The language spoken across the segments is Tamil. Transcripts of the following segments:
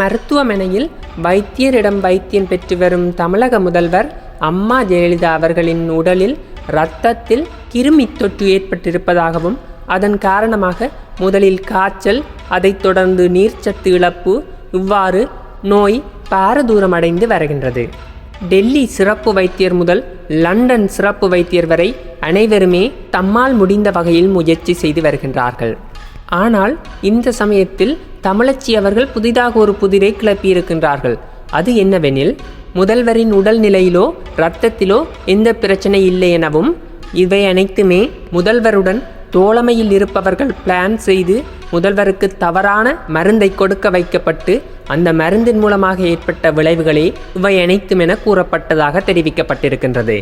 மருத்துவமனையில் வைத்தியரிடம் வைத்தியம் பெற்று வரும் தமிழக முதல்வர் அம்மா ஜெயலலிதா அவர்களின் உடலில் இரத்தத்தில் கிருமி தொற்று ஏற்பட்டிருப்பதாகவும் அதன் காரணமாக முதலில் காய்ச்சல் அதைத் தொடர்ந்து நீர்ச்சத்து இழப்பு இவ்வாறு நோய் பாரதூரமடைந்து வருகின்றது. டெல்லி சிறப்பு வைத்தியர் முதல் லண்டன் சிறப்பு வைத்தியர் வரை அனைவருமே தம்மால் முடிந்த வகையில் முயற்சி செய்து வருகின்றார்கள். ஆனால் இந்த சமயத்தில் தமிழச்சி அவர்கள் புதிதாக ஒரு புதிரை கிளப்பியிருக்கின்றார்கள். அது என்னவெனில் முதல்வரின் உடல்நிலையிலோ இரத்தத்திலோ எந்த பிரச்சனை இல்லை எனவும் இவை அனைத்துமே முதல்வருடன் தோழமையில் இருப்பவர்கள் பிளான் செய்து முதல்வருக்கு தவறான மருந்தை கொடுக்க வைக்கப்பட்டு அந்த மருந்தின் மூலமாக ஏற்பட்ட விளைவுகளே இவை அனைத்தும் என கூறப்பட்டதாக தெரிவிக்கப்பட்டிருக்கின்றது.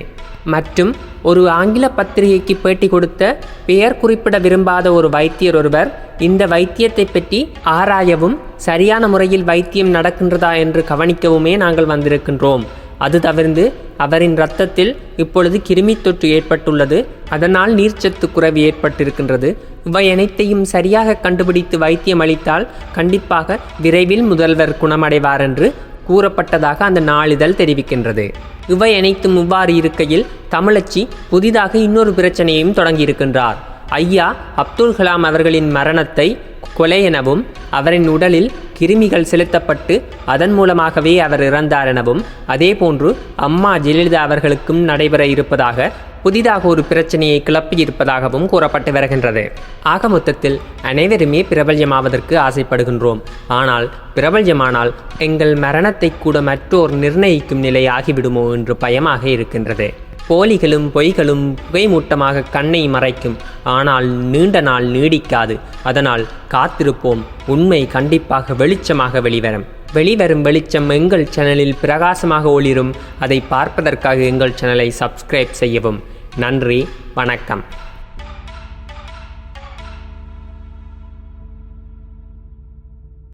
மற்றும் ஒரு ஆங்கில பத்திரிகைக்கு பேட்டி கொடுத்த பெயர் குறிப்பிட விரும்பாத ஒரு வைத்தியர் ஒருவர் இந்த வைத்தியத்தை பற்றி ஆராயவும் சரியான முறையில் வைத்தியம் நடக்கின்றதா என்று கவனிக்கவுமே நாங்கள் வந்திருக்கின்றோம். அது தவிர்ந்து அவரின் இரத்தத்தில் இப்பொழுது கிருமி தொற்று ஏற்பட்டுள்ளது. அதனால் நீர்ச்சத்து குறைவு ஏற்பட்டிருக்கின்றது. இவை அனைத்தையும் சரியாக கண்டுபிடித்து வைத்தியம் அளித்தால் கண்டிப்பாக விரைவில் முதல்வர் குணமடைவார் என்று கூறப்பட்டதாக அந்த நாளிதழ் தெரிவிக்கின்றது. இவை அனைத்தும் இவ்வாறு இருக்கையில் தமிழச்சி புதிதாக இன்னொரு பிரச்சனையையும் தொடங்கியிருக்கின்றார். ஐயா அப்துல் கலாம் அவர்களின் மரணத்தை கொலை எனவும் அவரின் உடலில் கிருமிகள் செலுத்தப்பட்டு அதன் மூலமாகவே அவர் இறந்தார் எனவும் அதேபோன்று அம்மா ஜெயலலிதா அவர்களுக்கும் நடைபெற இருப்பதாக புதிதாக ஒரு பிரச்சனையை கிளப்பியிருப்பதாகவும் கூறப்பட்டு வருகின்றது. ஆக மொத்தத்தில் அனைவருமே பிரபல்யமாவதற்கு ஆசைப்படுகின்றோம். ஆனால் பிரபல்யமானால் எங்கள் மரணத்தை கூட மற்றோர் நிர்ணயிக்கும் நிலை ஆகிவிடுமோ என்று பயமாக இருக்கின்றது. போலிகளும் பொய்களும் புகைமூட்டமாக கண்ணை மறைக்கும். ஆனால் நீண்ட நாள் நீடிக்காது. அதனால் காத்திருப்போம். உண்மை கண்டிப்பாக வெளிச்சமாக வெளிவரும். வெளிவரும் வெளிச்சம் எங்கள் சேனலில் பிரகாசமாக ஒளிரும். அதை பார்ப்பதற்காக எங்கள் சேனலை சப்ஸ்கிரைப் செய்யவும். நன்றி. வணக்கம்.